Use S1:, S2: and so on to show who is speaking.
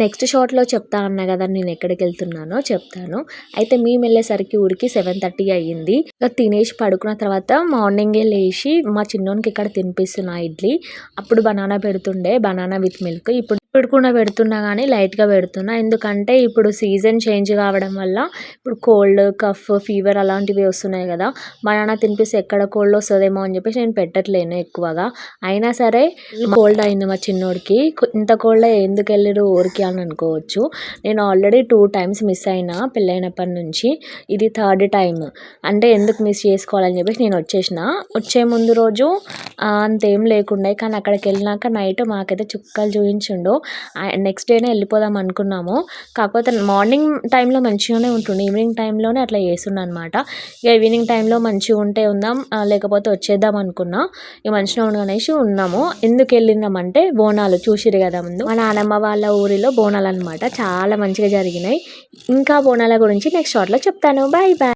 S1: Next షాట్లో చెప్తా అన్నా కదా నేను ఎక్కడికి వెళ్తున్నానో చెప్తాను. అయితే మేము వెళ్ళేసరికి ఊరికి సెవెన్ థర్టీ అయ్యింది. తినేసి పడుకున్న తర్వాత మార్నింగే లేచి మా చిన్నోనికి ఇక్కడ తినిపిస్తున్నా ఇడ్లీ. అప్పుడు బనానా పెడుతుండే బనానా విత్ మిల్క్. ఇప్పుడు ఇప్పుడు కూడా పెడుతున్నా కానీ లైట్గా పెడుతున్నా. ఎందుకంటే ఇప్పుడు సీజన్ చేంజ్ కావడం వల్ల ఇప్పుడు కోల్డ్ కఫ్ ఫీవర్ అలాంటివి వస్తున్నాయి కదా. బనానా తినిపిస్తే ఎక్కడ కోల్డ్ వస్తుందేమో అని చెప్పేసి నేను పెట్టట్లేను ఎక్కువగా. అయినా సరే కోల్డ్ అయింది మా చిన్నోడికి. ఇంత కోల్డ్ ఎందుకు వెళ్ళరు ఊరికి అని అనుకోవచ్చు. నేను ఆల్రెడీ టూ టైమ్స్ మిస్ అయినా పెళ్ళైనప్పటి నుంచి. ఇది థర్డ్ టైం అంటే ఎందుకు మిస్ చేసుకోవాలని చెప్పేసి నేను వచ్చేసిన. వచ్చే ముందు రోజు అంతేం లేకుండే. కానీ అక్కడికి వెళ్ళినాక నైట్ మాకైతే చుక్కలు చూపించిండు నెక్స్ట్ డేనే వెళ్ళిపోదాం అనుకున్నాము. కాకపోతే మార్నింగ్ టైంలో మంచిగానే ఉంటుండే. ఈవినింగ్ టైంలోనే అట్లా చేస్తుండే అనమాట ఇక ఈవినింగ్ టైంలో మంచిగా ఉంటే ఉందాం లేకపోతే వచ్చేద్దాం అనుకున్నా. ఇక మంచిగా ఉండనేసి ఉన్నాము. ఎందుకు వెళ్ళినామంటే బోనాలు చూసిరు కదా ముందు. మా నానమ్మ వాళ్ళ ఊరిలో బోనాలు అనమాట చాలా మంచిగా జరిగినాయి. ఇంకా బోనాల గురించి నెక్స్ట్ షార్ట్లో చెప్తాను. Bye bye.